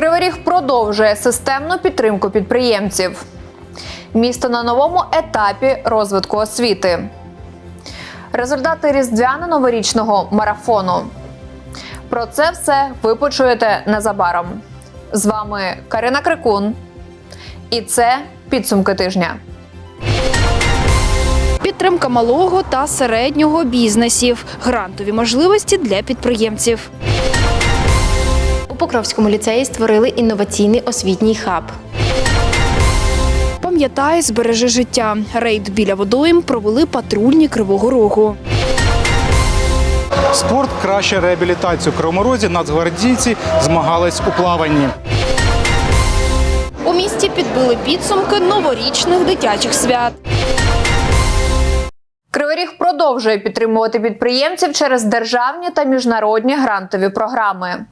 Кривий Ріг продовжує системну підтримку підприємців. Місто на новому етапі розвитку освіти. Результати різдвяно-новорічного марафону. Про це все ви почуєте незабаром. З вами Карина Крикун. І це підсумки тижня. Підтримка малого та середнього бізнесів, грантові можливості для підприємців. У Покровському ліцеї створили інноваційний освітній хаб. Пам'ятай, збережи життя. Рейд біля водойм провели патрульні Кривого Рогу. Спорт краще реабілітацію. В Кривому Розі нацгвардійці змагались у плаванні. У місті підбили підсумки новорічних дитячих свят. Кривий Ріг продовжує підтримувати підприємців через державні та міжнародні грантові програми.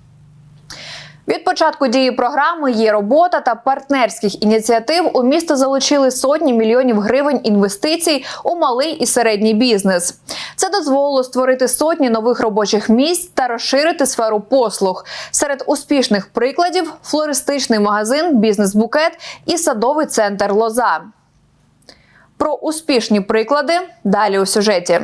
Від початку дії програми є робота та партнерських ініціатив. У місто залучили сотні мільйонів гривень інвестицій у малий і середній бізнес. Це дозволило створити сотні нових робочих місць та розширити сферу послуг. Серед успішних прикладів флористичний магазин, бізнес-букет і садовий центр Лоза. Про успішні приклади далі у сюжеті.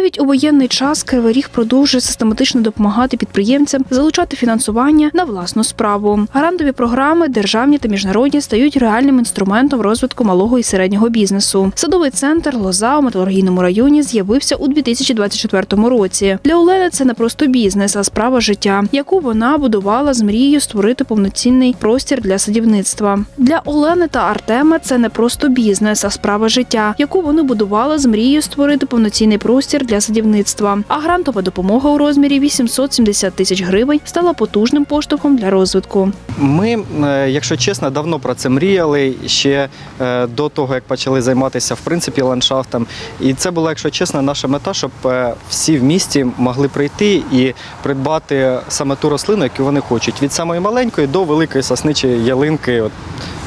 Навіть у воєнний час Кривий Ріг продовжує систематично допомагати підприємцям залучати фінансування на власну справу. Грантові програми, державні та міжнародні, стають реальним інструментом розвитку малого і середнього бізнесу. Садовий центр Лоза у металургійному районі з'явився у 2024 році. Для Олени це не просто бізнес, а справа життя, яку вона будувала з мрією створити повноцінний простір для садівництва. Для Олени та Артема це не просто бізнес, а справа життя, яку вони будували з мрією створити повноцінний простір для садівництва. А грантова допомога у розмірі 870 тисяч гривень стала потужним поштовхом для розвитку. Ми, е, якщо чесно, давно про це мріяли ще е, до того, як почали займатися в принципі ландшафтом. І це була, якщо чесно, наша мета, щоб е, всі в місті могли прийти і придбати саме ту рослину, яку вони хочуть, від самої маленької до великої сосничої ялинки.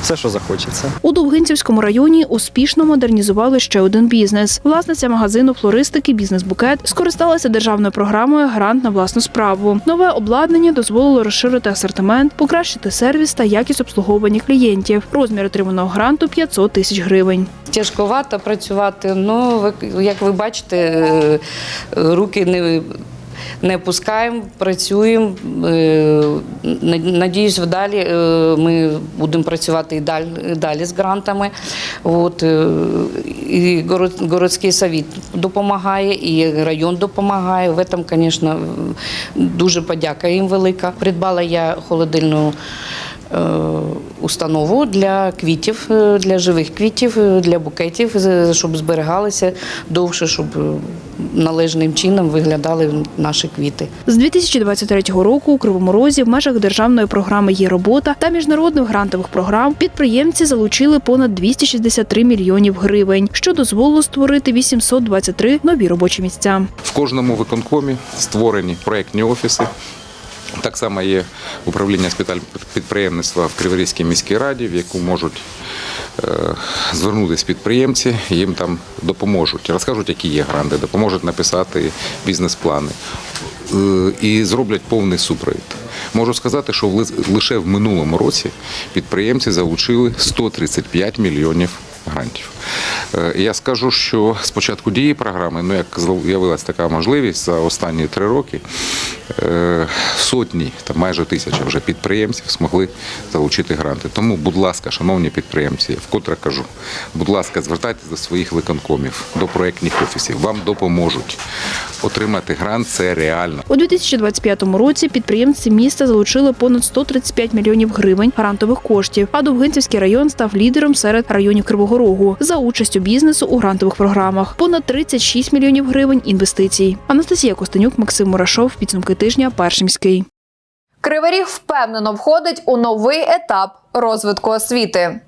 Все, що захочеться. У Довгинцівському районі успішно модернізували ще один бізнес. Власниця магазину флористики Бізнес-букет скористалася державною програмою Грант на власну справу. Нове обладнання дозволило розширити асортимент, покращити сервіс та якість обслуговування клієнтів. Розмір отриманого гранту 500 тисяч гривень. Тяжковато працювати. Ну, ви- як ви бачите, е, руки не, не пускаємо, працюємо. Е, на- Надіюсь, далі е, ми будемо працювати і далі, далі з грантами. От, е, і городський совіт допомагає, і район допомагає. В этом, звісно, дуже подяка їм велика. Придбала я холодильну установу для квітів, е, для живих квітів, е, для букетів, щоб зберігалися довше, щоб е, належним чином виглядали наші квіти. З 2023 року у Кривому Розі в межах державної програми є робота та міжнародних грантових програм підприємці залучили понад 263 мільйонів гривень, що дозволило створити 823 нові робочі місця. В кожному виконкомі створені проєктні офіси. Так само є управління підприємництва в Криворізькій міській раді, в яку можуть е, звернутися підприємці, їм там допоможуть, розкажуть, які є гранди, допоможуть написати бізнес-плани е, і зроблять повний супровід. Можу сказати, що лише в минулому році підприємці залучили 135 мільйонів грантів. Е, Я скажу, що з початку дії програми, ну як з'явилася така можливість за останні три роки, сотні, та майже тисяча вже підприємців змогли залучити гранти. Тому, будь ласка, шановні підприємці, вкотре кажу, будь ласка, звертайтеся до своїх виконкомів, до проєктних офісів. Вам допоможуть. Отримати грант це реально. У 2025 році підприємці міста залучили понад 135 мільйонів гривень грантових коштів. А Довгинцівський район став лідером серед районів Кривого Рогу за участю бізнесу у грантових програмах. Понад 36 мільйонів гривень інвестицій. Анастасія Костенюк, Максим Мурашов. Підсумки тижня. Першимський. Криворіг впевнено входить у новий етап розвитку освіти.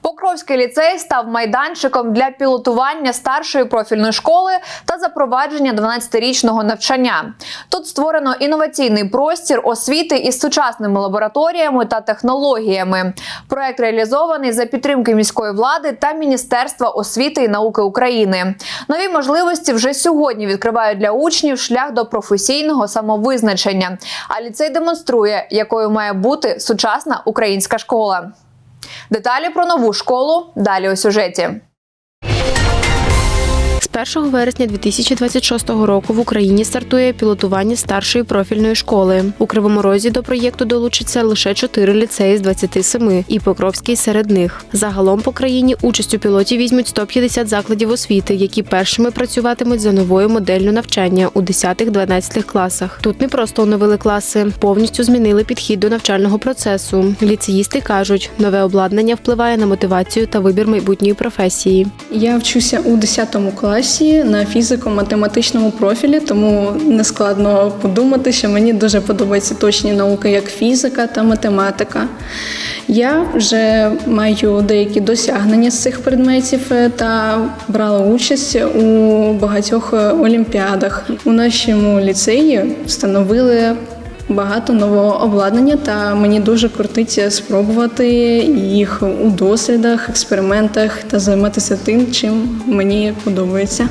Покровський ліцей став майданчиком для пілотування старшої профільної школи та запровадження 12-річного навчання. Тут створено інноваційний простір освіти із сучасними лабораторіями та технологіями. Проект реалізований за підтримки міської влади та Міністерства освіти і науки України. Нові можливості вже сьогодні відкривають для учнів шлях до професійного самовизначення. А ліцей демонструє, якою має бути сучасна українська школа. Деталі про нову школу далі у сюжеті. З 1 вересня 2026 року в Україні стартує пілотування старшої профільної школи. У Кривому Розі до проєкту долучиться лише 4 ліцеї з 27 і Покровський серед них. Загалом по країні участь у пілоті візьмуть 150 закладів освіти, які першими працюватимуть за новою моделлю навчання у 10-12 класах. Тут не просто оновили класи, повністю змінили підхід до навчального процесу. Ліцеїсти кажуть, нове обладнання впливає на мотивацію та вибір майбутньої професії. Я вчуся у 10 класі на фізико-математичному профілі, тому не складно подумати, що мені дуже подобаються точні науки, як фізика та математика. Я вже маю деякі досягнення з цих предметів е, та брала участь у багатьох олімпіадах. У нашому ліцеї встановили багато нового обладнання, та мені дуже кортиться спробувати їх у дослідах, експериментах та займатися тим, чим мені подобається.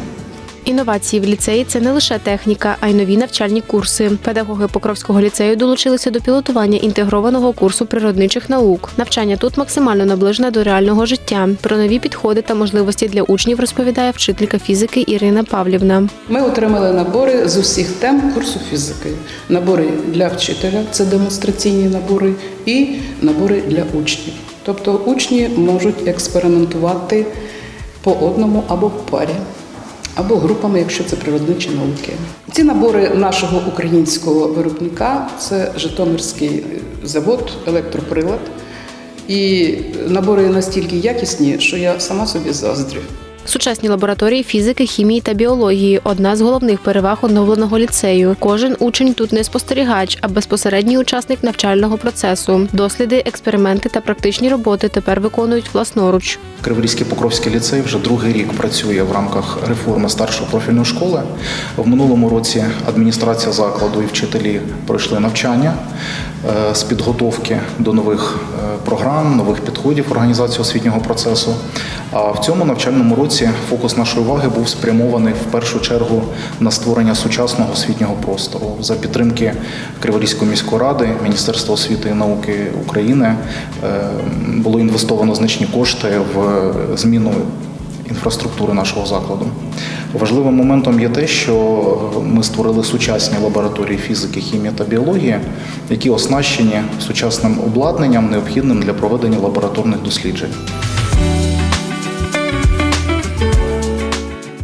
Інновації в ліцеї це не лише техніка, а й нові навчальні курси. Педагоги Покровського ліцею долучилися до пілотування інтегрованого курсу природничих наук. Навчання тут максимально наближене до реального життя. Про нові підходи та можливості для учнів розповідає вчителька фізики Ірина Павлівна. Ми отримали набори з усіх тем курсу фізики. Набори для вчителя це демонстраційні набори, і набори для учнів. Тобто учні можуть експериментувати по одному або в парі, або групами, якщо це природничі науки. Ці набори нашого українського виробника це Житомирський завод, електроприлад. І набори настільки якісні, що я сама собі заздрю. Сучасні лабораторії фізики, хімії та біології одна з головних переваг оновленого ліцею. Кожен учень тут не спостерігач, а безпосередній учасник навчального процесу. Досліди, експерименти та практичні роботи тепер виконують власноруч. Криворізький Покровський ліцей вже другий рік працює в рамках реформи старшої профільної школи. В минулому році адміністрація закладу і вчителі пройшли навчання з підготовки до нових е, програм, нових підходів організації освітнього процесу. А в цьому навчальному році фокус нашої уваги був спрямований в першу чергу на створення сучасного освітнього простору за підтримки Криворізької міської ради, Міністерства освіти і науки України. е, Було інвестовано значні кошти в зміну інфраструктури нашого закладу. Важливим моментом є те, що ми створили сучасні лабораторії фізики, хімії та біології, які оснащені сучасним обладнанням, необхідним для проведення лабораторних досліджень.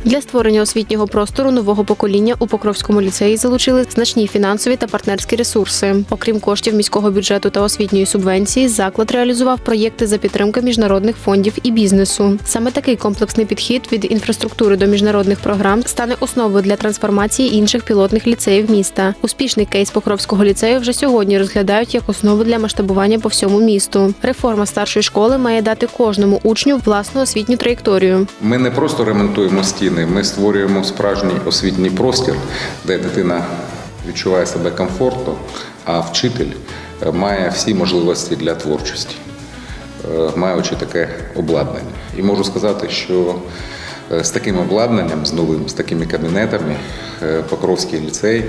Для створення освітнього простору нового покоління у Покровському ліцеї залучили значні фінансові та партнерські ресурси. Окрім коштів міського бюджету та освітньої субвенції, заклад реалізував проєкти за підтримки міжнародних фондів і бізнесу. Саме такий комплексний підхід від інфраструктури до міжнародних програм стане основою для трансформації інших пілотних ліцеїв міста. Успішний кейс Покровського ліцею вже сьогодні розглядають як основу для масштабування по всьому місту. Реформа старшої школи має дати кожному учню власну освітню траєкторію. Ми не просто ремонтуємо стіни, ми створюємо справжній освітній простір, де дитина відчуває себе комфортно, а вчитель е, має всі можливості для творчості, е, маючи таке обладнання. І можу сказати, що е, з таким обладнанням, з новим, з такими кабінетами, Покровський ліцей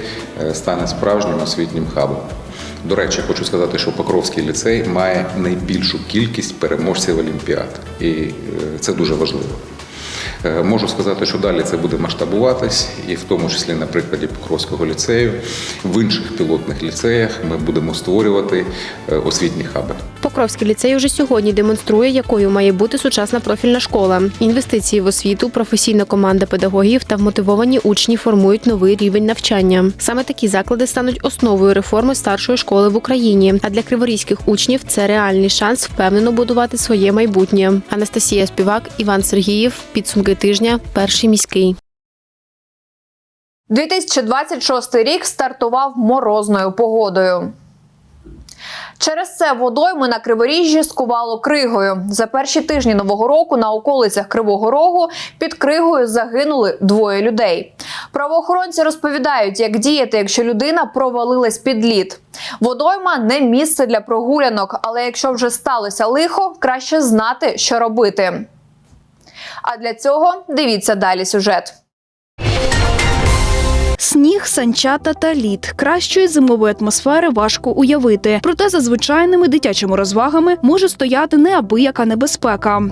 стане справжнім освітнім хабом. До речі, хочу сказати, що Покровський ліцей має найбільшу кількість переможців Олімпіад, і це дуже важливо. Е, Можу сказати, що далі це буде масштабуватись, і в тому числі на прикладі Покровського ліцею, в інших пілотних ліцеях ми будемо створювати е, освітні хаби. Покровський ліцей уже сьогодні демонструє, якою має бути сучасна профільна школа. Інвестиції в освіту, професійна команда педагогів та вмотивовані учні формують новий рівень навчання. Саме такі заклади стануть основою реформи старшої школи в Україні. А для криворізьких учнів це реальний шанс впевнено будувати своє майбутнє. Анастасія Співак, Іван Сергіїв. Підсумки тижня. Перший міський. 2026 рік стартував морозною погодою. Через це водойми на Криворіжжі скувало кригою. За перші тижні нового року на околицях Кривого Рогу під кригою загинули двоє людей. Правоохоронці розповідають, як діяти, якщо людина провалилась під лід. Водойма не місце для прогулянок, але якщо вже сталося лихо, краще знати, що робити. А для цього дивіться далі сюжет. Сніг, санчата та лід. Кращої зимової атмосфери важко уявити. Проте за звичайними дитячими розвагами може стояти неабияка небезпека.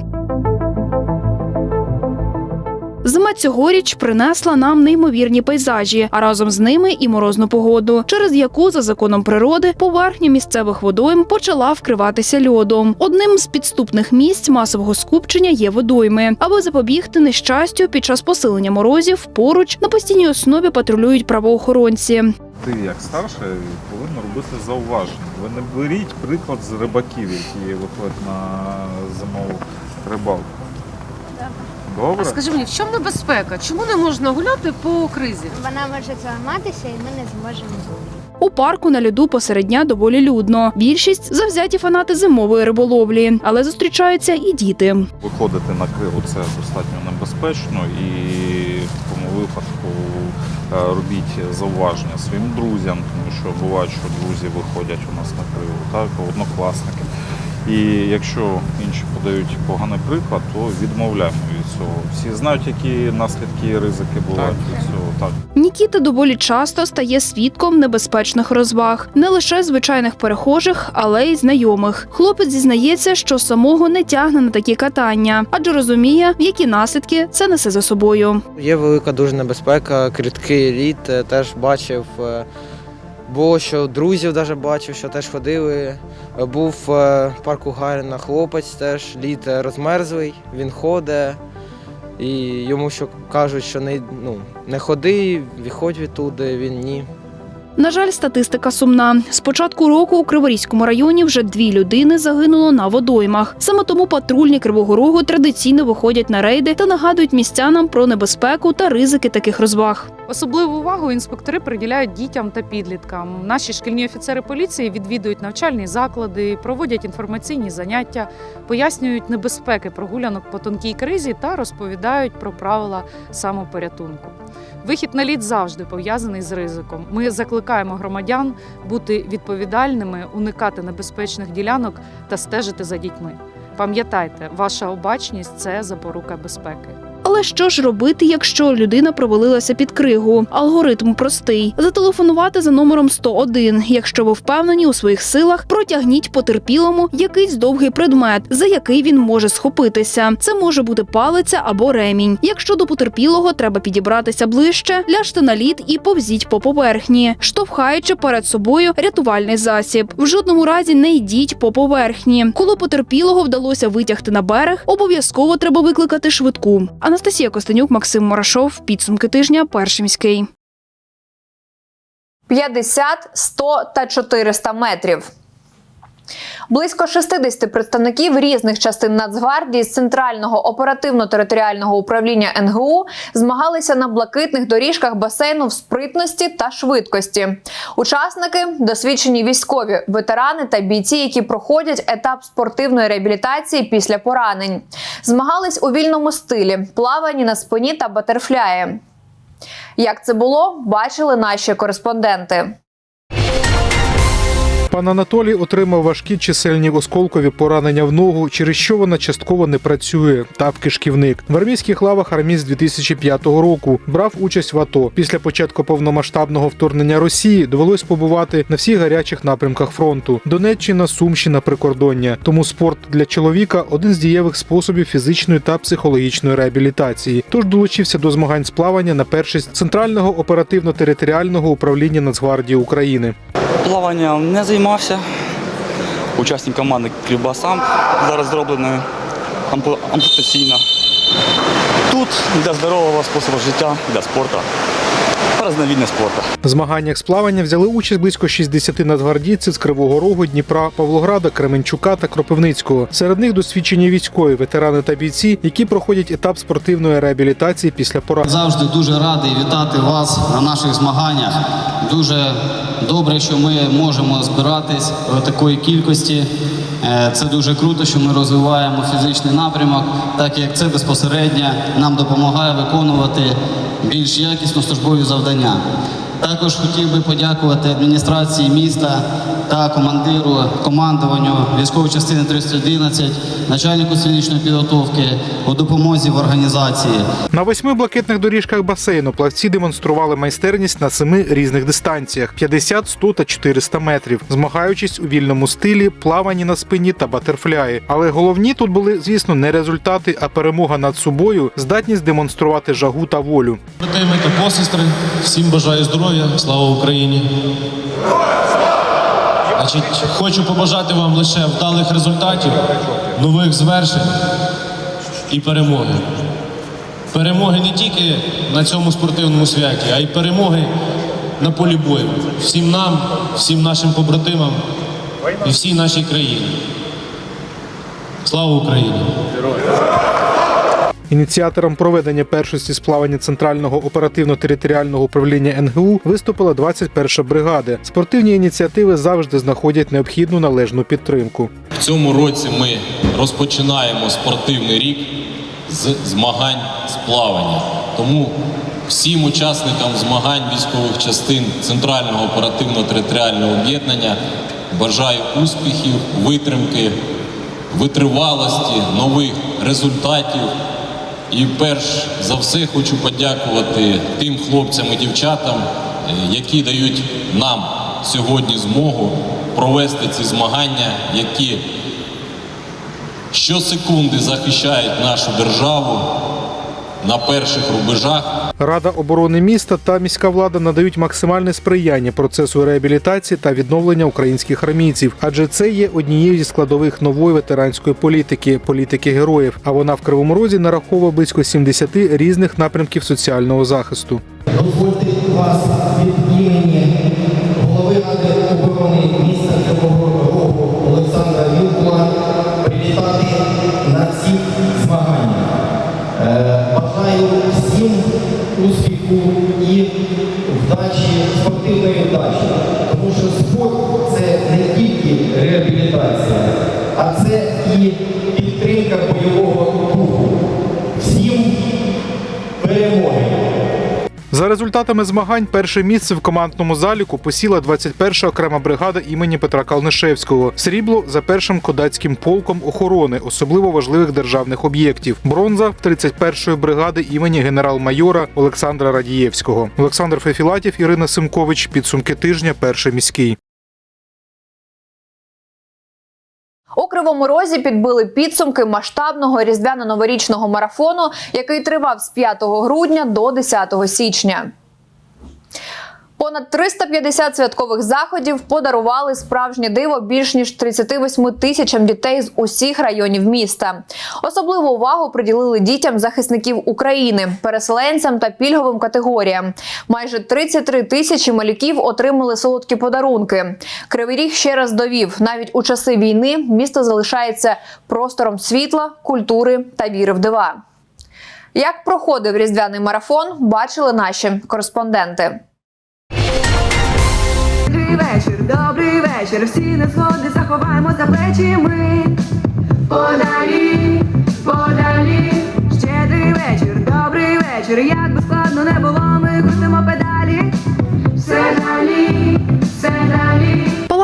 Зима цьогоріч принесла нам неймовірні пейзажі, а разом з ними і морозну погоду, через яку за законом природи поверхня місцевих водойм почала вкриватися льодом. Одним з підступних місць масового скупчення є водойми. Аби запобігти нещастю під час посилення морозів, поруч на постійній основі патрулюють правоохоронці. Ти як старший повинен робити зауваження. Ви не беріть приклад з рибаків, які виходять на зимову рибалку. Добре? А скажи мені, в чому небезпека? Чому не можна гуляти по кризі? Вона може зламатися і ми не зможемо. У парку на льоду посеред дня доволі людно. Більшість завзяті фанати зимової риболовлі, але зустрічаються і діти. Виходити на кригу це достатньо небезпечно і в такому випадку е, робіть зауваження своїм друзям, тому що буває, що друзі виходять у нас на кригу, так, однокласники. І якщо інші подають поганий приклад, то відмовляємо від цього. Всі знають, які наслідки і ризики бувають від цього. Так. Нікіта доволі часто стає свідком небезпечних розваг, не лише звичайних перехожих, але й знайомих. Хлопець зізнається, що самого не тягне на такі катання, адже розуміє, які наслідки це несе за собою. Є велика дуже небезпека, кріткий лід е, теж бачив. Було, що друзів навіть бачив, що теж ходили. Е, Був е, в парку Гаріна хлопець, теж лід е, розмерзлий, він ходить. І йому що кажуть, що не, ну, не ходи, виходь відтуди, він ні. На жаль, статистика сумна. З початку року у Криворізькому районі вже дві людини загинуло на водоймах. Саме тому патрульні Кривого Рогу традиційно виходять на рейди та нагадують містянам про небезпеку та ризики таких розваг. Особливу увагу інспектори приділяють дітям та підліткам. Наші шкільні офіцери поліції відвідують навчальні заклади, проводять інформаційні заняття, пояснюють небезпеки прогулянок по тонкій кризі та розповідають про правила самопорятунку. Вихід на лід завжди пов'язаний з ризиком. Ми закликаємо громадян бути відповідальними, уникати небезпечних ділянок та стежити за дітьми. Пам'ятайте, ваша обачність це запорука безпеки. Але що ж робити, якщо людина провалилася під кригу? Алгоритм простий: зателефонувати за номером 101. Якщо ви впевнені у своїх силах, протягніть потерпілому якийсь довгий предмет, за який він може схопитися. Це може бути палиця або ремінь. Якщо до потерпілого треба підібратися ближче, ляжте на лід і повзіть по поверхні, штовхаючи перед собою рятувальний засіб. В жодному разі не йдіть по поверхні. Коли потерпілого вдалося витягти на берег, обов'язково треба викликати швидку. Анастасія Костенюк, Максим Морашов. Підсумки тижня. Перший міський. 50, 100 та 400 метрів. Близько 60 представників різних частин Нацгвардії з центрального оперативно-територіального управління НГУ змагалися на блакитних доріжках басейну в спритності та швидкості. Учасники досвідчені військові, ветерани та бійці, які проходять етап спортивної реабілітації після поранень. Змагались у вільному стилі, плавані на спині та батерфляї. Як це було, бачили наші кореспонденти. Пан Анатолій отримав важкі чисельні осколкові поранення в ногу, через що вона частково не працює. Та в кишківник. В армійських лавах армії з 2005 року брав участь в АТО. Після початку повномасштабного вторгнення Росії довелось побувати на всіх гарячих напрямках фронту: Донеччина, Сумщина, прикордоння. Тому спорт для чоловіка один з дієвих способів фізичної та психологічної реабілітації. Тож долучився до змагань з плавання на першість центрального оперативно-територіального управління Нацгвардії України. Плаванням не займався. Учасник команди Кривбасам зараз зроблений ампу- ампутаційно. Тут для здорового способу життя, для спорту. Разновидность спорта. В змаганнях з плавання взяли участь близько 60 нацгвардійців з Кривого Рогу, Дніпра, Павлограда, Кременчука та Кропивницького. Серед них досвідчені військові, ветерани та бійці, які проходять етап спортивної реабілітації після поразки. Завжди дуже радий вітати вас на наших змаганнях. Дуже добре, що ми можемо збиратись в такої кількості. Е, Це дуже круто, що ми розвиваємо фізичний напрямок, так як це безпосередньо нам допомагає виконувати більш якісно службові завдання. Також хотів би подякувати адміністрації міста та командиру командуванню військової частини 311, начальнику сценічної підготовки у допомозі в організації. На восьми блакитних доріжках басейну плавці демонстрували майстерність на семи різних дистанціях: 50, 100 та 400 метрів, змагаючись у вільному стилі, плаванні на спині та батерфляї. Але головні тут були, звісно, не результати, а перемога над собою, здатність демонструвати жагу та волю. Та посестри, всім бажаю здоров'я, слава Україні. Значить, хочу побажати вам лише вдалих результатів, нових звершень і перемоги. Перемоги не тільки на цьому спортивному святі, а й перемоги на полі бою. Всім нам, всім нашим побратимам і всій нашій країні. Слава Україні! Ініціатором проведення першості з плавання Центрального оперативно-територіального управління НГУ виступила 21 бригада. Спортивні ініціативи завжди знаходять необхідну належну підтримку. В цьому році ми розпочинаємо спортивний рік з змагань з плавання. Тому всім учасникам змагань військових частин Центрального оперативно-територіального об'єднання бажаю успіхів, витримки, витривалості, нових результатів. І перш за все хочу подякувати тим хлопцям і дівчатам, е, які дають нам сьогодні змогу провести ці змагання, які щосекунди захищають нашу державу на перших рубежах. Рада оборони міста та міська влада надають максимальне сприяння процесу реабілітації та відновлення українських армійців, адже це є однією зі складових нової ветеранської політики політики героїв. А вона в Кривому Розі нараховує близько 70 різних напрямків соціального захисту. Дозвольте вас від імені голови Ради оборони спортивної вдачі, тому що спорт це не тільки реабілітація, а це і підтримка бойового духу. Всім перемоги! За результатами змагань, перше місце в командному заліку посіла 21-ша окрема бригада імені Петра Калнишевського. Срібло за першим кодацьким полком охорони особливо важливих державних об'єктів. Бронза в 31-ї бригади імені генерал-майора Олександра Радієвського. Олександр Фефілатів, Ірина Симкович. Підсумки тижня. Перший міський. У Кривому Розі підбили підсумки масштабного різдвяно-новорічного марафону, який тривав з 5 грудня до 10 січня. Понад 350 святкових заходів подарували справжнє диво більш ніж 38 тисячам дітей з усіх районів міста. Особливу увагу приділили дітям захисників України, переселенцям та пільговим категоріям. Майже 33 тисячі малюків отримали солодкі подарунки. Кривий Ріг ще раз довів, навіть у часи війни місто залишається простором світла, культури та віри в дива. Як проходив різдвяний марафон, бачили наші кореспонденти. Добрий вечір, добрий вечір, всі незгоди заховаємо за плечі ми. Подалі, подалі, щедрий вечір, добрий вечір, як би складно не було,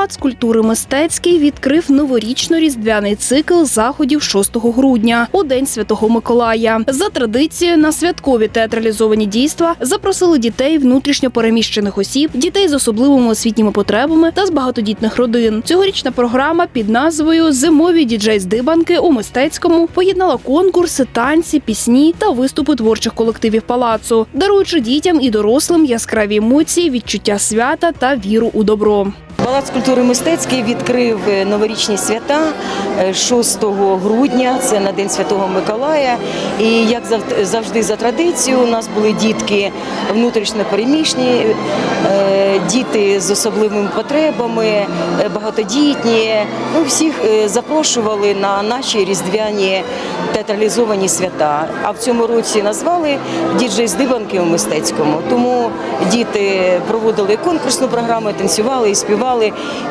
Палац культури мистецький відкрив новорічно-різдвяний цикл заходів 6 грудня у день Святого Миколая. За традицією на святкові театралізовані дійства запросили дітей внутрішньо переміщених осіб, дітей з особливими освітніми потребами та з багатодітних родин. Цьогорічна програма під назвою Зимові діджей-здибанки у мистецькому поєднала конкурси, танці, пісні та виступи творчих колективів палацу, даруючи дітям і дорослим яскраві емоції, відчуття свята та віру у добро. Палац культури мистецький відкрив е, новорічні свята е, 6 грудня. Це на День Святого Миколая. І як завжди за традицією, у нас були дітки внутрішньо переміщені, е, діти з особливими потребами, е, багатодітні. Ну, всіх е, запрошували на наші різдвяні театралізовані свята. А в цьому році назвали діджей здибанки у мистецькому. Тому діти проводили конкурсну програму, танцювали і співали,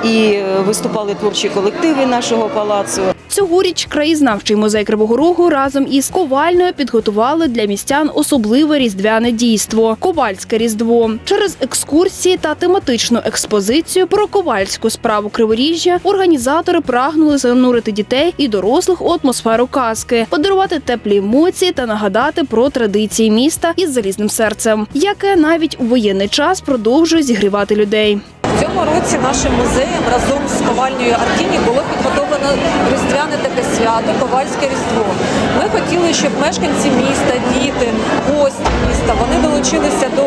і е, виступали творчі колективи нашого палацу. Цьогоріч краєзнавчий музей Кривого Рогу разом із Ковальною підготували для містян особливе різдвяне дійство Ковальське різдво. Через екскурсії та тематичну експозицію про ковальську справу Криворіжжя організатори прагнули занурити дітей і дорослих у атмосферу казки, подарувати теплі емоції та нагадати про традиції міста із залізним серцем, яке навіть у воєнний час продовжує зігрівати людей. Цьому році нашим музеєм разом з ковальнею Артіні було підготовлено різдвяне таке свято Ковальське Різдво. Ми хотіли, щоб мешканці міста, діти, гості міста вони долучилися до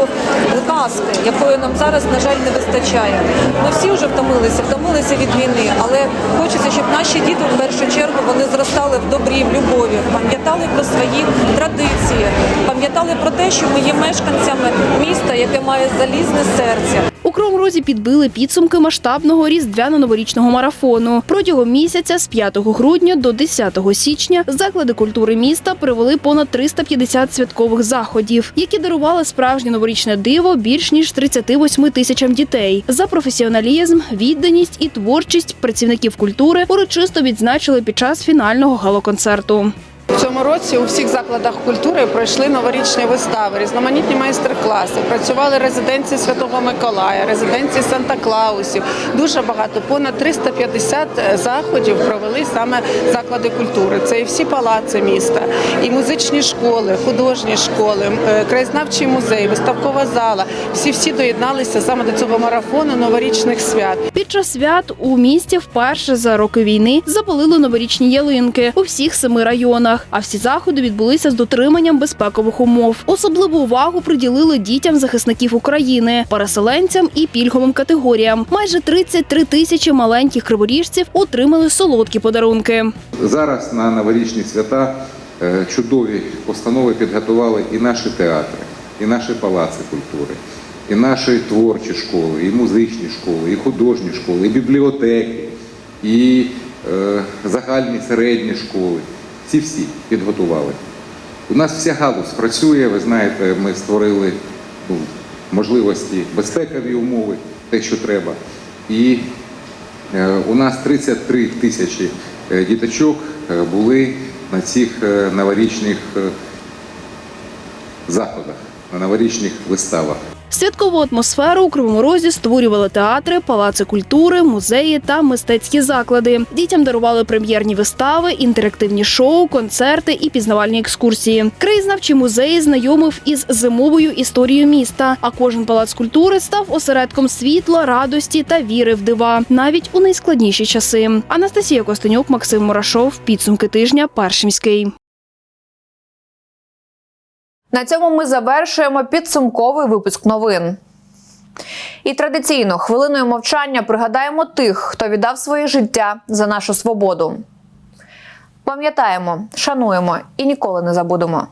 казки, якої нам зараз, на жаль, не вистачає. Ми всі вже втомилися, втомилися від війни, але хочеться, щоб наші діти в першу чергу вони зростали в добрі, в любові, пам'ятали про свої традиції, пам'ятали про те, що ми є мешканцями міста, яке має залізне серце. Кривому Розі підбили підсумки масштабного різдвяно-новорічного марафону. Протягом місяця з 5 грудня до 10 січня заклади культури міста провели понад 350 святкових заходів, які дарували справжнє новорічне диво більш ніж 38 тисячам дітей. За професіоналізм, відданість і творчість працівників культури урочисто відзначили під час фінального галоконцерту. В цьому році у всіх закладах культури пройшли новорічні вистави, різноманітні майстер-класи. Працювали резиденції Святого Миколая, резиденції Санта-Клаусів. Дуже багато, понад 350 заходів провели саме заклади культури. Це і всі палаци міста, і музичні школи, художні школи, е, краєзнавчий музей, виставкова зала. Всі всі доєдналися саме до цього марафону новорічних свят. Під час свят у місті вперше за роки війни запалили новорічні ялинки у всіх семи районах. А всі заходи відбулися з дотриманням безпекових умов. Особливу увагу приділили дітям захисників України, переселенцям і пільговим категоріям. Майже 33 тисячі маленьких криворіжців отримали солодкі подарунки. Зараз на новорічні свята е, чудові постанови підготували і наші театри, і наші палаци культури, і наші творчі школи, і музичні школи, і художні школи, і бібліотеки, і е, загальні середні школи. Ці всі підготували. У нас вся галузь працює, ви знаєте, ми створили ну, можливості, безпекові умови, те, що треба. І Е, У нас 33 тисячі е, діточок е, були на цих е, новорічних заходах, на новорічних виставах. Святкову атмосферу у Кривому Розі створювали театри, палаци культури, музеї та мистецькі заклади. Дітям дарували прем'єрні вистави, інтерактивні шоу, концерти і пізнавальні екскурсії. Краєзнавчий музей знайомив із зимовою історією міста. А кожен палац культури став осередком світла, радості та віри в дива, навіть у найскладніші часи. Анастасія Костенюк, Максим Мурашов. Підсумки тижня. Першимський. На цьому ми завершуємо підсумковий випуск новин. І традиційно хвилиною мовчання пригадаємо тих, хто віддав своє життя за нашу свободу. Пам'ятаємо, шануємо і ніколи не забудемо.